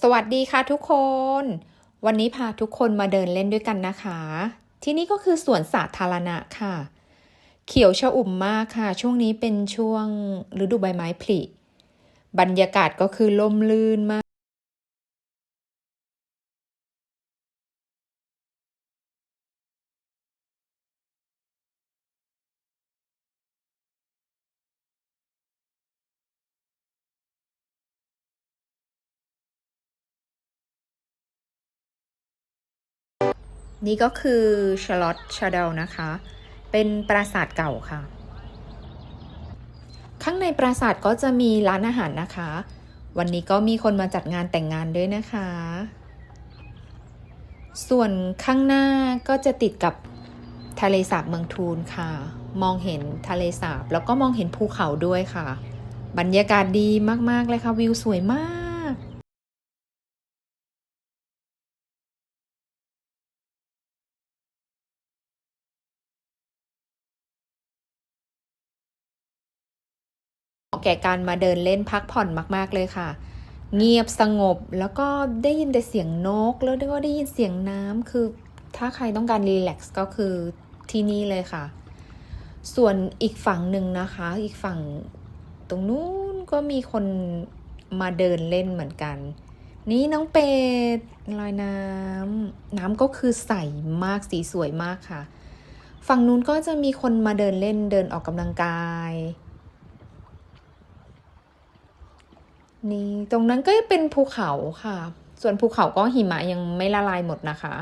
สวัสดีค่ะทุกคน วันนี้พาทุกคนมาเดินเล่นด้วยกันนะคะ ที่นี่ก็คือสวนสาธารณะค่ะ เขียวชอุ่มมากค่ะ ช่วงนี้เป็นช่วงฤดูใบไม้ผลิบรรยากาศก็คือล่มลื่นมาก นี่ก็คือชาร์ลอตชาเดลนะคะ เป็นปราสาทเก่าค่ะ ข้างในปราสาทก็จะมีร้านอาหารนะคะ วันนี้ก็มีคนมาจัดงานแต่งงานด้วยนะคะ ส่วนข้างหน้าก็จะติดกับทะเลสาบเมืองทูนค่ะ มองเห็นทะเลสาบแล้วก็มองเห็นภูเขาด้วยค่ะ บรรยากาศดีมากๆเลยค่ะวิวสวยมาก แก่การมาเดินเล่นพักผ่อนมาก ๆ เลยค่ะ เงียบสงบแล้วก็ได้ยินแต่เสียงนก แล้วก็ได้ยินเสียงน้ำคือถ้าใครต้องการรีแลกซ์ก็คือที่นี่เลยค่ะ ส่วนอีกฝั่งหนึ่งนะคะ อีกฝั่งตรงนู้นก็มีคนมาเดินเล่นเหมือนกัน นี่น้องเป็ดลอยน้ำน้ำก็คือใสมากสีสวยมากค่ะ ฝั่งนู้นก็จะมีคนมาเดินเล่นเดินออกกำลังกาย นี่ตรงนั้นก็เป็นภูเขาค่ะ ส่วนภูเขาก็หิมะยังไม่ละลายหมดนะคะ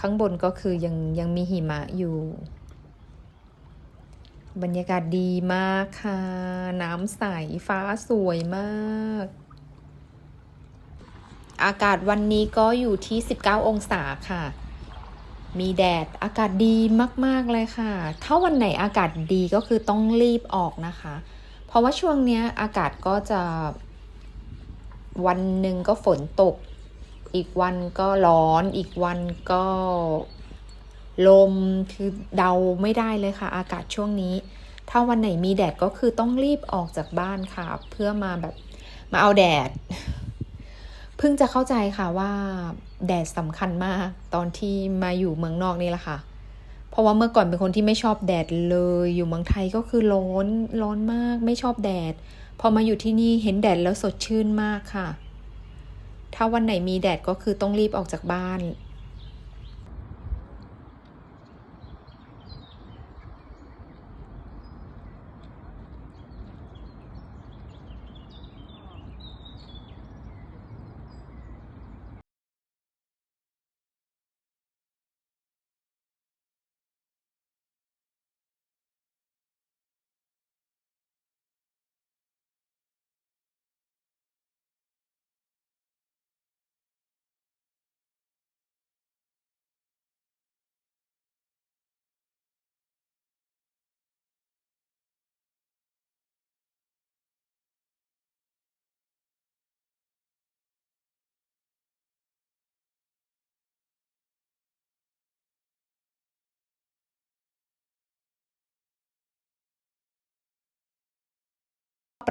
ข้างบนก็คือยังยังมีหิมะอยู่ บรรยากาศดีมากค่ะ น้ำใสฟ้าสวยมาก อากาศวันนี้ก็อยู่ที่ 19 องศาค่ะ มีแดดอากาศดีมาก ๆ เลยค่ะ ถ้าวันไหนอากาศดีก็คือต้องรีบออกนะคะ เพราะว่าช่วงเนี้ยอากาศก็จะวันหนึ่งก็ฝนตก อีกวันก็ร้อน อีกวันก็ลมคือเดาไม่ได้เลยค่ะ อากาศช่วงนี้ ถ้าวันไหนมีแดดก็คือต้องรีบออกจากบ้านค่ะ เพื่อมาแบบมาเอาแดด เพิ่งจะเข้าใจค่ะว่าแดดสำคัญมากตอนที่มาอยู่เมืองนอกนี่แหละค่ะ เพราะว่าเมื่อก่อนเป็นคนที่ไม่ชอบแดดเลย อยู่เมืองไทยก็คือร้อนร้อนมากไม่ชอบแดด พอมาอยู่ที่นี่เห็นแดดแล้วสดชื่นมากค่ะ ถ้าวันไหนมีแดดก็คือต้องรีบออกจากบ้าน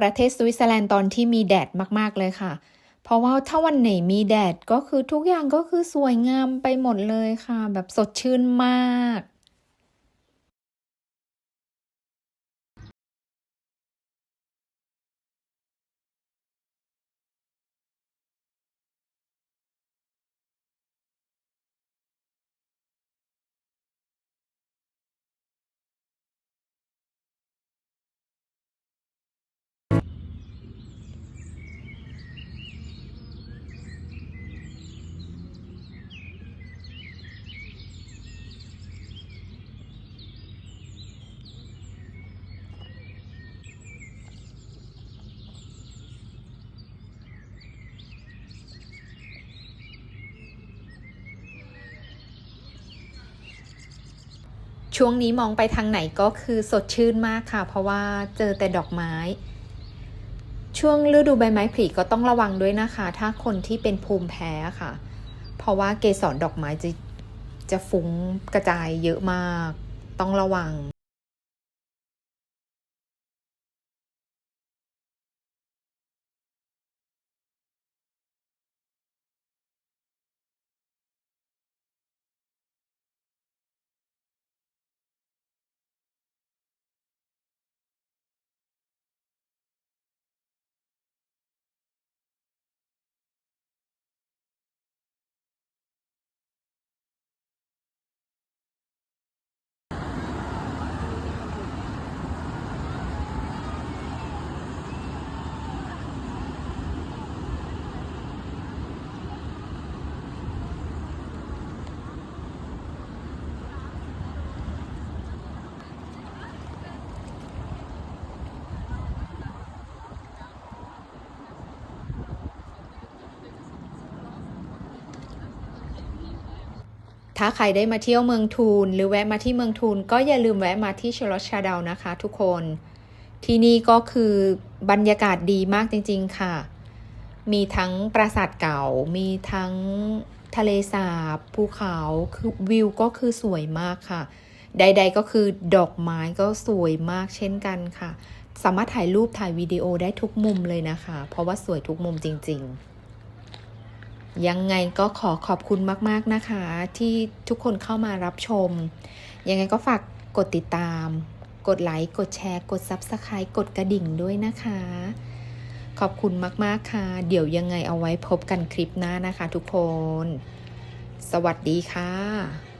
ประเทศสวิตเซอร์แลนด์ตอนที่มีแดดมาก ๆ เลยค่ะ เพราะว่าถ้าวันไหนมีแดดก็คือทุกอย่างก็คือสวยงามไปหมดเลยค่ะ แบบสดชื่นมาก ช่วงนี้มองไปทางไหนก็คือสดชื่นมากค่ะ เพราะว่าเจอแต่ดอกไม้ ช่วงฤดูใบไม้ผลิก็ต้องระวังด้วยนะคะ ถ้าคนที่เป็นภูมิแพ้ค่ะ เพราะว่าเกสรดอกไม้จะจะฟุ้งกระจายเยอะมาก ต้องระวัง ถ้าใครได้มาเที่ยวเมืองทูน หรือแวะมาที่เมืองทูน ก็อย่าลืมแวะมาที่ชลชาดาวนะคะทุกคน ที่นี่ก็คือบรรยากาศดีมากจริง ๆ ค่ะ มีทั้งปราสาทเก่า มีทั้งทะเลสาบภูเขาคือวิวก็คือสวยมากค่ะ ใด ๆ ก็คือดอกไม้ก็สวยมากเช่นกันค่ะ สามารถถ่ายรูปถ่ายวิดีโอได้ทุกมุมเลยนะคะ เพราะว่าสวยทุกมุมจริง ๆ ยังไงก็ขอขอบคุณมาก ๆ นะคะ ที่ทุกคนเข้ามารับชม ยังไงก็ฝากกดติดตาม กดไลค์ กดแชร์ กด Subscribe กดกระดิ่งด้วยนะคะ ขอบคุณมาก ๆ ค่ะ เดี๋ยวยังไงเอาไว้พบกันคลิปหน้านะคะทุกคน สวัสดีค่ะ